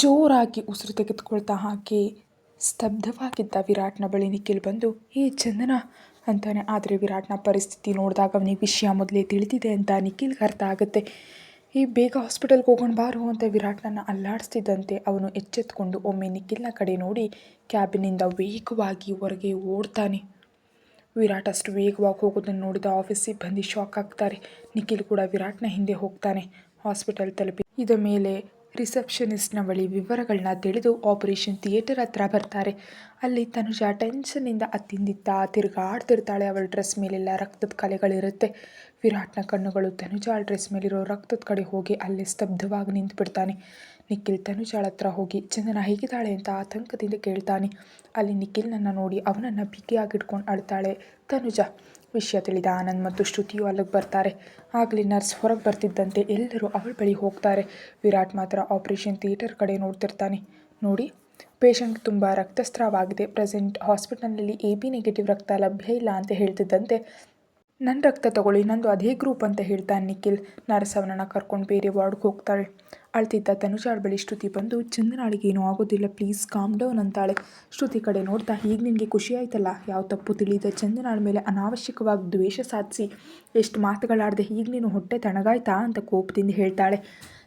ಜೋರಾಗಿ ಉಸಿರು ತೆಗೆದುಕೊಳ್ತಾ ಹಾಗೆ ಸ್ತಬ್ಧವಾಗಿದ್ದ ವಿರಾಟ್ನ ಬಳಿ ನಿಖಿಲ್ ಬಂದು, ಏ ಚಂದನ, ಅಂತಾನೆ. ಆದರೆ ವಿರಾಟ್ನ ಪರಿಸ್ಥಿತಿ ನೋಡಿದಾಗ ಅವನಿಗೆ ವಿಷಯ ಮೊದಲೇ ತಿಳಿದಿದೆ ಅಂತ ನಿಖಿಲ್ಗೆ ಅರ್ಥ ಆಗುತ್ತೆ. ಈ ಬೇಗ ಹಾಸ್ಪಿಟಲ್ಗೆ ಹೋಗೋಣ ಬಾರು, ಅಂತ ವಿರಾಟ್ನನ್ನು ಅಲ್ಲಾಡಿಸ್ತಿದ್ದಂತೆ ಅವನು ಎಚ್ಚೆತ್ಕೊಂಡು ಒಮ್ಮೆ ನಿಖಿಲ್ನ ಕಡೆ ನೋಡಿ ಕ್ಯಾಬಿನಿಂದ ವೇಗವಾಗಿ ಹೊರಗೆ ಓಡ್ತಾನೆ. ವಿರಾಟ್ ಅಷ್ಟು ವೇಗವಾಗಿ ಹೋಗೋದನ್ನು ನೋಡಿದ ಆಫೀಸ್ ಸಿಬ್ಬಂದಿ ಶಾಕ್ ಆಗ್ತಾರೆ. ನಿಖಿಲ್ ಕೂಡ ವಿರಾಟ್ನ ಹಿಂದೆ ಹೋಗ್ತಾನೆ. ಹಾಸ್ಪಿಟಲ್ ತಲುಪಿ, ಇದ ಮೇಲೆ ರಿಸೆಪ್ಷನಿಸ್ಟ್ನ ಬಳಿ ವಿವರಗಳನ್ನ ತಿಳಿದು ಆಪರೇಷನ್ ಥಿಯೇಟರ್ ಹತ್ರ ಬರ್ತಾರೆ. ಅಲ್ಲಿ ತನುಜ ಟೆನ್ಷನ್ನಿಂದ ಅತ್ತಿಂದಿತ್ತ ತಿರುಗಾಡ್ತಿರ್ತಾಳೆ ಅವಳ ಡ್ರೆಸ್ ಮೇಲೆಲ್ಲ ರಕ್ತದ ಕಲೆಗಳಿರುತ್ತೆ. ವಿರಾಟ್ನ ಕಣ್ಣುಗಳು ತನುಜಾಳ ಡ್ರೆಸ್ ಮೇಲಿರೋ ರಕ್ತದ ಕಡೆ ಹೋಗಿ ಅಲ್ಲಿ ಸ್ತಬ್ಧವಾಗಿ ನಿಂತುಬಿಡ್ತಾನೆ. ನಿಖಿಲ್ ತನುಜಾಳ ಹತ್ರ ಹೋಗಿ, ಚಂದನ, ಹೇಗಿದ್ದಾಳೆ? ಅಂತ ಆತಂಕದಿಂದ ಕೇಳ್ತಾನೆ. ಅಲ್ಲಿ ನಿಖಿಲ್ನನ್ನು ನೋಡಿ ಅವನನ್ನು ಬಿಗಿಯಾಗಿಟ್ಕೊಂಡು ಅಳ್ತಾಳೆ. ತನುಜ ವಿಷಯ ತಿಳಿದ ಆನಂದ್ ಮತ್ತು ಶ್ರುತಿಯು ಅಲ್ಲಿಗೆ ಬರ್ತಾರೆ. ಆಗಲಿ ನರ್ಸ್ ಹೊರಗೆ ಬರ್ತಿದ್ದಂತೆ ಎಲ್ಲರೂ ಅವಳ ಬಳಿ ಹೋಗ್ತಾರೆ. ವಿರಾಟ್ ಮಾತ್ರ ಆಪರೇಷನ್ ಥಿಯೇಟರ್ ಕಡೆ ನೋಡ್ತಿರ್ತಾನೆ. ನೋಡಿ, ಪೇಷಂಟ್ ತುಂಬ ರಕ್ತಸ್ರಾವಾಗಿದೆ ಪ್ರೆಸೆಂಟ್ ಹಾಸ್ಪಿಟಲ್ನಲ್ಲಿ ಎ ಬಿ ನೆಗೆಟಿವ್ ರಕ್ತ ಲಭ್ಯ ಇಲ್ಲ ಅಂತ ಹೇಳ್ತಿದ್ದಂತೆ ನನ್ನ ರಕ್ತ ತಗೊಳ್ಳಿ, ನಂದು ಅದೇ ಗ್ರೂಪ್ ಅಂತ ಹೇಳ್ತಾನೆ ನಿಖಿಲ್. ನರಸವನನ್ನ ಕರ್ಕೊಂಡು ಬೇರೆ ವಾರ್ಡ್ಗೆ ಹೋಗ್ತಾಳೆ. ಅಳ್ತಿದ್ದ ತನುಜಾಳ ಬಳಿ ಶ್ರುತಿ ಬಂದು ಚಂದನಾಳಿಗೆ ಏನೂ ಆಗೋದಿಲ್ಲ ಪ್ಲೀಸ್ ಕಾಮ್ ಡೌನ್ ಅಂತಾಳೆ. ಶ್ರುತಿ ಕಡೆ ನೋಡ್ತಾ ಈಗ ನಿನಗೆ ಖುಷಿ ಆಯ್ತಲ್ಲ? ಯಾವ ತಪ್ಪು ತಿಳಿದ ಚಂದನಾಳ ಮೇಲೆ ಅನಾವಶ್ಯಕವಾಗಿ ದ್ವೇಷ ಸಾಧಿಸಿ, ಎಷ್ಟು ಮಾತುಗಳಾಡದೆ ಈಗ ನೀನು ಹೊಟ್ಟೆ ತಣಗಾಯ್ತಾ? ಅಂತ ಕೋಪದಿಂದ ಹೇಳ್ತಾಳೆ.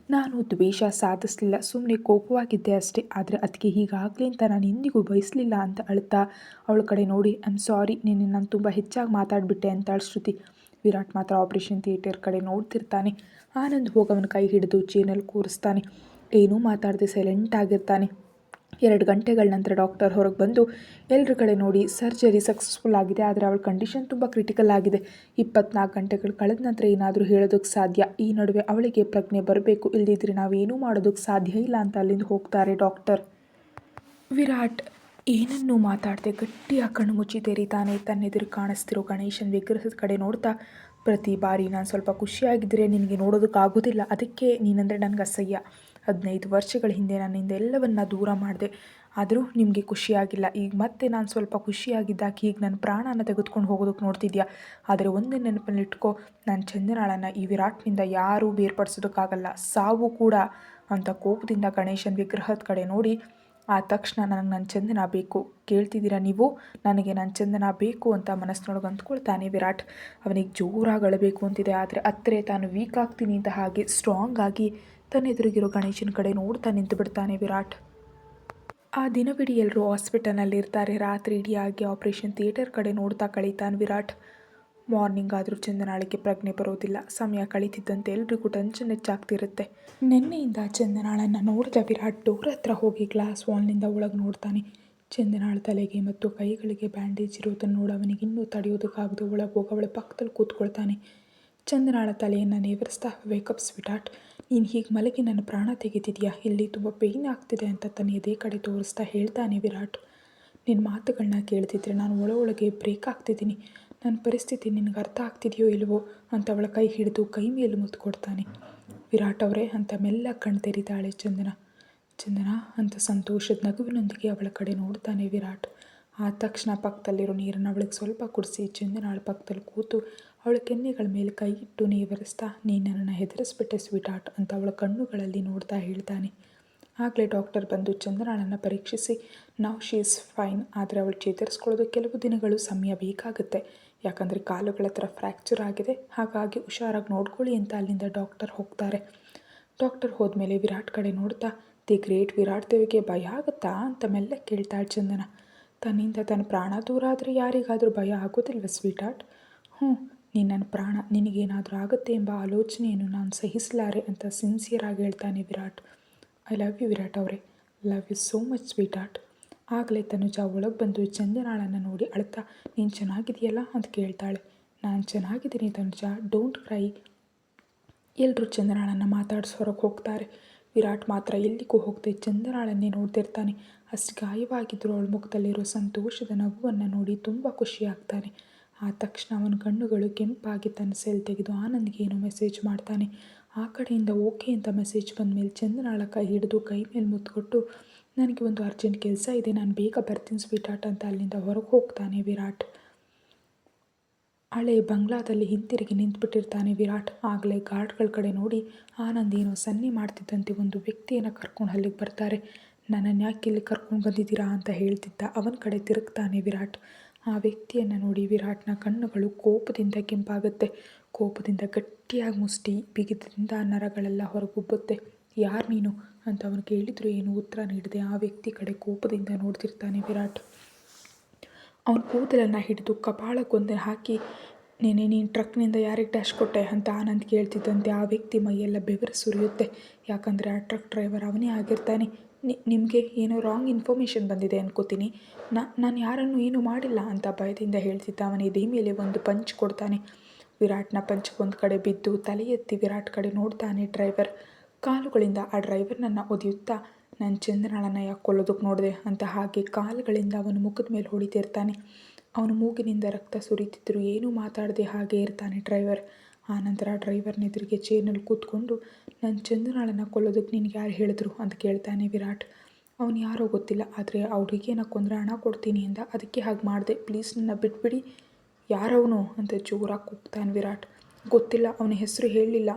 ನಾನು ದ್ವೇಷ ಸಾಧಿಸಲಿಲ್ಲ ಸುಮ್ಮನೆ ಕೋಪವಾಗಿದ್ದೆ ಅಷ್ಟೇ. ಆದರೆ ಅದಕ್ಕೆ ಹೀಗಾಗಲಿ ಅಂತ ನಾನು ಎಂದಿಗೂ ಬಯಸಲಿಲ್ಲ ಅಂತ ಅಳ್ತಾ ಅವಳ ಕಡೆ ನೋಡಿ ಐ ಆಮ್ ಸಾರಿ ನಿನ್ನೆ ನಾನು ತುಂಬ ಹೆಚ್ಚಾಗಿ ಮಾತಾಡಿಬಿಟ್ಟೆ ಅಂತ ಶ್ರುತಿ. ವಿರಾಟ್ ಮಾತ್ರ ಆಪರೇಷನ್ ಥಿಯೇಟರ್ ಕಡೆ ನೋಡ್ತಿರ್ತಾನೆ. ಆನಂದ್ ಹೋಗಿ ಅವನ ಕೈ ಹಿಡಿದು ಚೇನಲ್ಲಿ ಕೂರಿಸ್ತಾನೆ. ಏನೂ ಮಾತಾಡದೆ ಸೈಲೆಂಟ್ ಆಗಿರ್ತಾನೆ. ಎರಡು ಗಂಟೆಗಳ ನಂತರ ಡಾಕ್ಟರ್ ಹೊರಗೆ ಬಂದು ಎಲ್ಲರ ಕಡೆ ನೋಡಿ ಸರ್ಜರಿ ಸಕ್ಸಸ್ಫುಲ್ ಆಗಿದೆ, ಆದರೆ ಅವಳ ಕಂಡೀಷನ್ ತುಂಬ ಕ್ರಿಟಿಕಲ್ ಆಗಿದೆ. ಇಪ್ಪತ್ನಾಲ್ಕು ಗಂಟೆಗಳು ಕಳೆದ ನಂತರ ಏನಾದರೂ ಹೇಳೋದಕ್ಕೆ ಸಾಧ್ಯ? ಈ ನಡುವೆ ಅವಳಿಗೆ ಪ್ರಜ್ಞೆ ಬರಬೇಕು. ಇಲ್ಲದಿದ್ದರೆ ನಾವೇನೂ ಮಾಡೋದಕ್ಕೆ ಸಾಧ್ಯ ಇಲ್ಲ ಅಂತ ಅಲ್ಲಿಂದ ಹೋಗ್ತಾರೆ ಡಾಕ್ಟರ್. ವಿರಾಟ್, ಏನನ್ನೂ ಮಾತಾಡದೆ ಗಟ್ಟಿಯಾಗಿ ಕಣ್ಣು ಮುಚ್ಚಿ ತೆರೀತಾನೆ ತನ್ನೆದುರು ಕಾಣಿಸ್ತಿರೋ ಗಣೇಶನ ವಿಗ್ರಹದ ಕಡೆ ನೋಡ್ತಾ, ಪ್ರತಿ ಬಾರಿ ನಾನು ಸ್ವಲ್ಪ ಖುಷಿಯಾಗಿದ್ದರೆ ನಿನಗೆ ನೋಡೋದಕ್ಕಾಗೋದಿಲ್ಲ ಅದಕ್ಕೆ ನೀನಂದರೆ ನನಗೆ ಅಸಹ್ಯ. ಹದಿನೈದು ವರ್ಷಗಳ ಹಿಂದೆ ನನ್ನಿಂದ ಎಲ್ಲವನ್ನ ದೂರ ಮಾಡಿದೆ. ಆದರೂ ನಿಮಗೆ ಖುಷಿಯಾಗಿಲ್ಲ. ಈಗ ಮತ್ತೆ ನಾನು ಸ್ವಲ್ಪ ಖುಷಿಯಾಗಿದ್ದಾಗ ಈಗ ನನ್ನ ಪ್ರಾಣನ ತೆಗೆದುಕೊಂಡು ಹೋಗೋದಕ್ಕೆ ನೋಡ್ತಿದ್ಯಾ? ಆದರೆ ಒಂದೇ ನೆನಪಲ್ಲಿ ಇಟ್ಕೋ, ನಾನು ಚಂದನಾಳನ್ನು ಈ ವಿರಾಟ್ನಿಂದ ಯಾರೂ ಬೇರ್ಪಡಿಸೋದಕ್ಕಾಗಲ್ಲ. ಸಾವು ಕೂಡ ಅಂತ ಕೋಪದಿಂದ ಗಣೇಶನ ವಿಗ್ರಹದ ಕಡೆ ನೋಡಿ, ಆ ತಕ್ಷಣ ನನಗೆ ನನ್ನ ಚಂದನ ಬೇಕು. ಕೇಳ್ತಿದ್ದೀರಾ ನೀವು? ನನಗೆ ನನ್ನ ಚಂದನ ಬೇಕು ಅಂತ ಮನಸ್ಸಿನೊಳಗೆ ಅಂದ್ಕೊಳ್ತಾನೆ ವಿರಾಟ್. ಅವನಿಗೆ ಜೋರಾಗಿ ಅಳಬೇಕು ಅಂತಿದೆ, ಆದರೆ ಅತ್ತರೆ ತಾನು ವೀಕ್ ಆಗ್ತೀನಿ ಅಂತ ಹಾಗೆ ಸ್ಟ್ರಾಂಗ್ ಆಗಿ ತನ್ನ ಎದುರಿಗಿರೋ ಗಣೇಶನ ಕಡೆ ನೋಡ್ತಾ ನಿಂತು ಬಿಡ್ತಾನೆ ವಿರಾಟ್. ಆ ದಿನವಿಡೀ ಎಲ್ಲರೂ ಹಾಸ್ಪಿಟಲ್ನಲ್ಲಿರ್ತಾರೆ ರಾತ್ರಿ ಆಗಿ ಆಪರೇಷನ್ ಥಿಯೇಟರ್ ಕಡೆ ನೋಡ್ತಾ ಕಳೀತಾನೆ ವಿರಾಟ್. ಮಾರ್ನಿಂಗ್ ಆದರೂ ಚಂದನಾಳಿಗೆ ಪ್ರಜ್ಞೆ ಬರೋದಿಲ್ಲ. ಸಮಯ ಕಳೀತಿದ್ದಂತೆ ಎಲ್ರಿಗೂ ಟೆನ್ಷನ್ ಹೆಚ್ಚಾಗ್ತಿರುತ್ತೆ. ನಿನ್ನೆಯಿಂದ ಚಂದನಾಳನ್ನು ನೋಡಿದ ವಿರಾಟ್ ಡೋರ್ ಹತ್ರ ಹೋಗಿ ಗ್ಲಾಸ್ ವಾಲ್ನಿಂದ ಒಳಗೆ ನೋಡ್ತಾನೆ. ಚಂದನಾಳ ತಲೆಗೆ ಮತ್ತು ಕೈಗಳಿಗೆ ಬ್ಯಾಂಡೇಜ್ ಇರೋದನ್ನು ನೋಡಿ ಅವನಿಗೆ ಇನ್ನೂ ತಡೆಯೋದಕ್ಕಾಗದು ಒಳಗೆ ಹೋಗಿ ಅವಳ ಪಕ್ಕದಲ್ಲಿ ಕೂತ್ಕೊಳ್ತಾನೆ. ಚಂದನಾಳ ತಲೆಯನ್ನು ನೇವರಿಸ್ತಾ ವೇಕಪ್ ಸ್ವಿಟಾಟ್ ನೀನು ಹೀಗೆ ಮಲಗಿ ನನ್ನ ಪ್ರಾಣ ತೆಗೆದಿದೆಯಾ? ಇಲ್ಲಿ ತುಂಬ ಪೇಯ್ನ್ ಆಗ್ತಿದೆ ಅಂತ ತನ್ನ ಎದೆ ಕಡೆ ತೋರಿಸ್ತಾ ಹೇಳ್ತಾನೆ ವಿರಾಟ್. ನಿನ್ನ ಮಾತುಗಳನ್ನ ಕೇಳ್ತಿದ್ರೆ ನಾನು ಒಳ ಒಳಗೆ ಬ್ರೇಕ್ ಆಗ್ತಿದ್ದೀನಿ. ನನ್ನ ಪರಿಸ್ಥಿತಿ ನಿನಗೆ ಅರ್ಥ ಆಗ್ತಿದೆಯೋ ಇಲ್ವೋ ಅಂತ ಅವಳ ಕೈ ಹಿಡಿದು ಕೈ ಮೇಲೆ ಮುತ್ತು ಕೊಡ್ತಾನೆ ವಿರಾಟ್ ಅವರೇ ಅಂತ ಮೆಲ್ಲ ಕಣ್ ತೆರಿತಾಳೆ ಚಂದನ. ಚಂದನ ಅಂತ ಸಂತೋಷದ ನಗುವಿನೊಂದಿಗೆ ಅವಳ ಕಡೆ ನೋಡ್ತಾನೆ ವಿರಾಟ್. ಆ ತಕ್ಷಣ ಪಕ್ಕದಲ್ಲಿರೋ ನೀರನ್ನು ಅವಳಿಗೆ ಸ್ವಲ್ಪ ಕುಡಿಸಿ ಚಂದನಾಳ ಪಕ್ಕದಲ್ಲಿ ಕೂತು ಅವಳ ಕೆನ್ನೆಗಳ ಮೇಲೆ ಕೈ ಇಟ್ಟು ನೇವರಿಸ್ತಾ ನೀ ನನ್ನನ್ನು ಹೆದರಿಸ್ಬಿಟ್ಟೆ ಸ್ವೀಟ್ ಆರ್ಟ್ ಅಂತ ಅವಳ ಕಣ್ಣುಗಳಲ್ಲಿ ನೋಡ್ತಾ ಹೇಳ್ತಾನೆ. ಆಗಲೇ ಡಾಕ್ಟರ್ ಬಂದು ಚಂದ್ರಾಳನ್ನು ಪರೀಕ್ಷಿಸಿ ನಾವು ಶಿ ಇಸ್ ಫೈನ್, ಆದರೆ ಅವಳು ಚೇತರಿಸ್ಕೊಳ್ಳೋದು ಕೆಲವು ದಿನಗಳು ಸಮಯ ಬೇಕಾಗುತ್ತೆ. ಯಾಕಂದರೆ ಕಾಲುಗಳ ಹತ್ರ ಫ್ರ್ಯಾಕ್ಚರ್ ಆಗಿದೆ, ಹಾಗಾಗಿ ಹುಷಾರಾಗಿ ನೋಡ್ಕೊಳ್ಳಿ ಅಂತ ಅಲ್ಲಿಂದ ಡಾಕ್ಟರ್ ಹೋಗ್ತಾರೆ. ಡಾಕ್ಟರ್ ಹೋದ್ಮೇಲೆ ವಿರಾಟ್ ಕಡೆ ನೋಡ್ತಾ, ದಿ ಗ್ರೇಟ್ ವಿರಾಟ್ ದೇವಿಗೆ ಭಯ ಆಗುತ್ತಾ? ಅಂತ ಮೆಲ್ಲ ಕೇಳ್ತಾಳೆ ಚಂದನ. ತನ್ನಿಂದ ತನ್ನ ಪ್ರಾಣ ದೂರ ಆದರೆ ಯಾರಿಗಾದರೂ ಭಯ ಆಗೋದಿಲ್ವ ಸ್ವೀಟ್ ಆರ್ಟ್ ಹ್ಞೂ ನೀನು ನನ್ನ ಪ್ರಾಣ ನಿನಗೇನಾದರೂ ಆಗುತ್ತೆ ಎಂಬ ಆಲೋಚನೆಯನ್ನು ನಾನು ಸಹಿಸಲಾರೆ ಅಂತ ಸಿನ್ಸಿಯರ್ ಆಗಿ ಹೇಳ್ತಾನೆ Virat. I love you Virat ಅವರೇ. Love you so much sweetheart ಆಗಲೇ ತನುಜ ಒಳಗೆ ಬಂದು ಚಂದನಾಳನ್ನು ನೋಡಿ ಅಳ್ತಾ, ನೀನು ಚೆನ್ನಾಗಿದೆಯಲ್ಲ ಅಂತ ಕೇಳ್ತಾಳೆ. ನಾನು ಚೆನ್ನಾಗಿದ್ದೀನಿ ತನುಜ ಡೋಂಟ್ ಕ್ರೈ ಎಲ್ಲರೂ ಚಂದನಾಳನ್ನು ಮಾತಾಡಿಸಿ ಹೊರಗೆ ಹೋಗ್ತಾರೆ. ವಿರಾಟ್ ಮಾತ್ರ ಎಲ್ಲಿಗೂ ಹೋಗದೆ ಚಂದನಾಳನ್ನೇ ನೋಡ್ತಿರ್ತಾನೆ. ಅಷ್ಟು ಗಾಯವಾಗಿದ್ದರೂ ಅವಳ ಮುಖದಲ್ಲಿರೋ ಸಂತೋಷದ ನಗುವನ್ನು ನೋಡಿ ತುಂಬ ಖುಷಿಯಾಗ್ತಾನೆ ಆ ತಕ್ಷಣ ಅವನ ಕಣ್ಣುಗಳು ಕೆಂಪಾಗಿ ತನ್ನ ಸೆಲ್ ತೆಗೆದು ಆನಂದ್ಗೆ ಏನೋ ಮೆಸೇಜ್ ಮಾಡ್ತಾನೆ. ಆ ಕಡೆಯಿಂದ ಓಕೆ ಅಂತ ಮೆಸೇಜ್ ಬಂದಮೇಲೆ ಚಂದನಾಳ ಕೈ ಹಿಡಿದು ಕೈ ಮೇಲೆ ಮುತ್ಕೊಟ್ಟು, ನನಗೆ ಒಂದು ಅರ್ಜೆಂಟ್ ಕೆಲಸ ಇದೆ, ನಾನು ಬೇಗ ಬರ್ತೀನಿ ಸ್ವೀಟಾಟ್ ಅಂತ ಅಲ್ಲಿಂದ ಹೊರಗೆ ಹೋಗ್ತಾನೆ ವಿರಾಟ್. ಹಳೆ ಬಂಗ್ಲಾದಲ್ಲಿ ಹಿಂತಿರುಗಿ ನಿಂತುಬಿಟ್ಟಿರ್ತಾನೆ ವಿರಾಟ್. ಆಗಲೇ ಗಾರ್ಡ್ಗಳ ಕಡೆ ನೋಡಿ ಆನಂದ್ ಏನೋ ಸನ್ನೆ ಮಾಡ್ತಿದ್ದಂತೆ ಒಂದು ವ್ಯಕ್ತಿಯನ್ನು ಕರ್ಕೊಂಡು ಅಲ್ಲಿಗೆ ಬರ್ತಾರೆ. ನನ್ನನ್ನು ಯಾಕೆ ಇಲ್ಲಿ ಕರ್ಕೊಂಡು ಬಂದಿದ್ದೀರಾ ಅಂತ ಹೇಳ್ತಿದ್ದ ಅವನ ಕಡೆ ತಿರುಗ್ತಾನೆ ವಿರಾಟ್. ಆ ವ್ಯಕ್ತಿಯನ್ನು ನೋಡಿ ವಿರಾಟ್ನ ಕಣ್ಣುಗಳು ಕೋಪದಿಂದ ಕೆಂಪಾಗುತ್ತೆ. ಕೋಪದಿಂದ ಗಟ್ಟಿಯಾಗಿ ಮುಷ್ಟಿ, ಬಿಗಿದ್ರಿಂದ ನರಗಳೆಲ್ಲ ಹೊರಗುಬ್ಬುತ್ತೆ. ಯಾರು ನೀನು? ಅಂತ ಅವನು ಕೇಳಿದ್ರು ಏನು ಉತ್ತರ ನೀಡದೆ ಆ ವ್ಯಕ್ತಿ ಕಡೆ ಕೋಪದಿಂದ ನೋಡ್ತಿರ್ತಾನೆ ವಿರಾಟ್. ಅವನು ಕೂದಲನ್ನು ಹಿಡಿದು ಕಪಾಳಕ್ಕೊಂದು ಹಾಕಿ, ನೀನೆ, ನೀನು ಟ್ರಕ್ನಿಂದ ಯಾರಿಗೆ ಡ್ಯಾಶ್ ಕೊಟ್ಟೆ? ಅಂತ ಆನಂದ್ ಕೇಳ್ತಿದ್ದಂತೆ ಆ ವ್ಯಕ್ತಿ ಮೈಯೆಲ್ಲ ಬೆವರು ಸುರಿಯುತ್ತೆ. ಯಾಕಂದರೆ ಆ ಟ್ರಕ್ ಡ್ರೈವರ್ ಅವನೇ ಆಗಿರ್ತಾನೆ. ನಿಮಗೆ ಏನೋ ರಾಂಗ್ ಇನ್ಫಾರ್ಮೇಷನ್ ಬಂದಿದೆ ಅನ್ಕೋತೀನಿ. ನಾನು ಯಾರನ್ನು ಏನೂ ಮಾಡಿಲ್ಲ ಅಂತ ಭಯದಿಂದ ಹೇಳ್ತಿದ್ದ ಅವನ ಇದೇ ಮೇಲೆ ಒಂದು ಪಂಚ್ ಕೊಡ್ತಾನೆ. ವಿರಾಟ್ನ ಪಂಚ್ ಒಂದು ಕಡೆ ಬಿದ್ದು ತಲೆ ಎತ್ತಿ ವಿರಾಟ್ ಕಡೆ ನೋಡ್ತಾನೆ ಡ್ರೈವರ್. ಕಾಲುಗಳಿಂದ ಆ ಡ್ರೈವರ್ನನ್ನು ಒದಿಯುತ್ತಾ, ನಾನು ಚಂದ್ರನಾಳನ್ನು ಯಾಕೆ ಕೊಲ್ಲೋದಕ್ಕೆ ನೋಡಿದೆ? ಅಂತ ಹಾಗೆ ಕಾಲುಗಳಿಂದ ಅವನ ಮುಖದ ಮೇಲೆ ಹೊಡಿತಿರ್ತಾನೆ ಅವನ ಮೂಗಿನಿಂದ ರಕ್ತ ಸುರಿತಿದ್ರು, ಏನೂ ಮಾತಾಡದೆ ಹಾಗೆ ಇರ್ತಾನೆ ಡ್ರೈವರ್. ಆನಂತರ ಡ್ರೈವರ್ನ ಎದುರಿಗೆ ಚೇರ್ನಲ್ಲಿ ಕೂತ್ಕೊಂಡು ನನ್ನ ಚಂದ್ರನಾಳನ್ನು ಕೊಲ್ಲೋದಕ್ಕೆ ನಿನಗೆ ಯಾರು ಹೇಳಿದ್ರು? ಅಂತ ಕೇಳ್ತಾನೆ ವಿರಾಟ್. ಅವನು ಯಾರೋ ಗೊತ್ತಿಲ್ಲ, ಆದರೆ ಅವ್ರಿಗೆ ಕೊಂದರೆ ಹಣ ಕೊಡ್ತೀನಿ ಅಂದ. ಅದಕ್ಕೆ ಹಾಗೆ ಮಾಡಿದೆ. ಪ್ಲೀಸ್ ನನ್ನ ಬಿಟ್ಬಿಡಿ. ಯಾರವನು ಅಂತ ಜೋರಾಗಿ ಕೂಗ್ತಾನೆ ವಿರಾಟ್. ಗೊತ್ತಿಲ್ಲ, ಅವನ ಹೆಸರು ಹೇಳಲಿಲ್ಲ.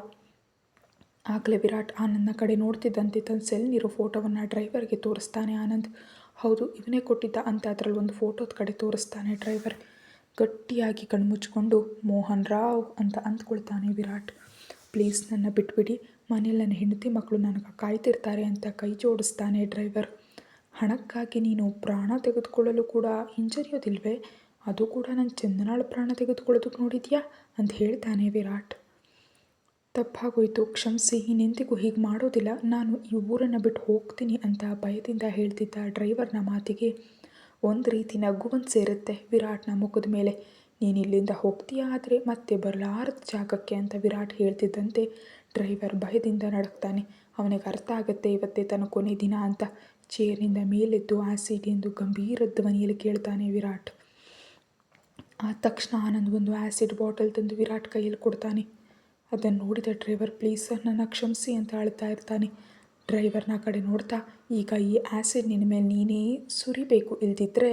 ಆಗಲೇ ವಿರಾಟ್ ಆನಂದ್ನ ಕಡೆ ನೋಡ್ತಿದ್ದಂತೆ ತನ್ನ ಸೆಲ್ನಿರೋ ಫೋಟೋವನ್ನು ಡ್ರೈವರ್ಗೆ ತೋರಿಸ್ತಾನೆ ಆನಂದ್. ಹೌದು ಇವನೇ ಕೊಟ್ಟಿದ್ದ. ಅಂತ ಅದರಲ್ಲಿ ಒಂದು ಫೋಟೋದ ಕಡೆ ತೋರಿಸ್ತಾನೆ ಡ್ರೈವರ್ ಗಟ್ಟಿಯಾಗಿ ಕಣ್ಮುಚ್ಕೊಂಡು ಮೋಹನ್ ರಾವ್ ಅಂತ ಅಂದ್ಕೊಳ್ತಾನೆ ವಿರಾಟ್. ಪ್ಲೀಸ್ ನನ್ನ ಬಿಟ್ಬಿಡಿ. ಮನೇಲಿ ನನ್ನ ಹೆಂಡತಿ ಮಕ್ಕಳು ನನಗೆ ಕಾಯ್ತಿರ್ತಾರೆ ಅಂತ ಕೈ ಜೋಡಿಸ್ತಾನೆ ಡ್ರೈವರ್. ಹಣಕ್ಕಾಗಿ ನೀನು ಪ್ರಾಣ ತೆಗೆದುಕೊಳ್ಳಲು ಕೂಡ ಹಿಂಜರಿಯೋದಿಲ್ವೇ? ಅದು ಕೂಡ ನನ್ನ ಚಂದನಾಳ ಪ್ರಾಣ ತೆಗೆದುಕೊಳ್ಳೋದಕ್ಕೆ ನೋಡಿದ್ಯಾ? ಅಂತ ಹೇಳ್ತಾನೆ ವಿರಾಟ್. ತಪ್ಪಾಗೋಯ್ತು. ಕ್ಷಮಿಸಿ. ಇನ್ನೆಂದಿಗೂ ಹೀಗೆ ಮಾಡೋದಿಲ್ಲ. ನಾನು ಈ ಊರನ್ನು ಬಿಟ್ಟು ಹೋಗ್ತೀನಿ ಅಂತ ಭಯದಿಂದ ಹೇಳ್ತಿದ್ದ ಡ್ರೈವರ್ನ ಮಾತಿಗೆ. ಒಂದು ರೀತಿ ನಗುವನ್ನು ಸೇರುತ್ತೆ ವಿರಾಟ್ನ ಮುಖದ ಮೇಲೆ. ನೀನು ಇಲ್ಲಿಂದ ಹೋಗ್ತೀಯಾ ಆದರೆ ಮತ್ತೆ ಬರಲಾರದ ಜಾಗಕ್ಕೆ? ಅಂತ ವಿರಾಟ್ ಹೇಳ್ತಿದ್ದಂತೆ ಡ್ರೈವರ್ ಭಯದಿಂದ ನಡಕ್ತಾನೆ. ಅವನಿಗೆ ಅರ್ಥ ಆಗುತ್ತೆ ಇವತ್ತೇ ತನ್ನ ಕೊನೆ ದಿನ ಅಂತ. ಚೇರ್ನಿಂದ ಮೇಲೆದ್ದು ಆಸಿಡ್ ಎಂದು ಗಂಭೀರ ಧ್ವನಿಯಲ್ಲಿ ಕೇಳ್ತಾನೆ ವಿರಾಟ್. ಆ ತಕ್ಷಣ ಆನಂದ್ ಒಂದು ಆ್ಯಸಿಡ್ ಬಾಟಲ್ ತಂದು ವಿರಾಟ್ ಕೈಯಲ್ಲಿ ಕೊಡ್ತಾನೆ. ಅದನ್ನು ನೋಡಿದ ಡ್ರೈವರ್, ಪ್ಲೀಸ್ ಸರ್, ನನ್ನ ಕ್ಷಮಿಸಿ ಅಂತ ಅಳ್ತಾ ಇರ್ತಾನೆ. ಡ್ರೈವರ್ನ ಕಡೆ ನೋಡ್ತಾ ಈಗ ಈ ಆ್ಯಸಿಡ್ ನಿನ್ನ ಮೇಲೆ ನೀನೇ ಸುರಿಬೇಕು. ಇಲ್ದಿದ್ರೆ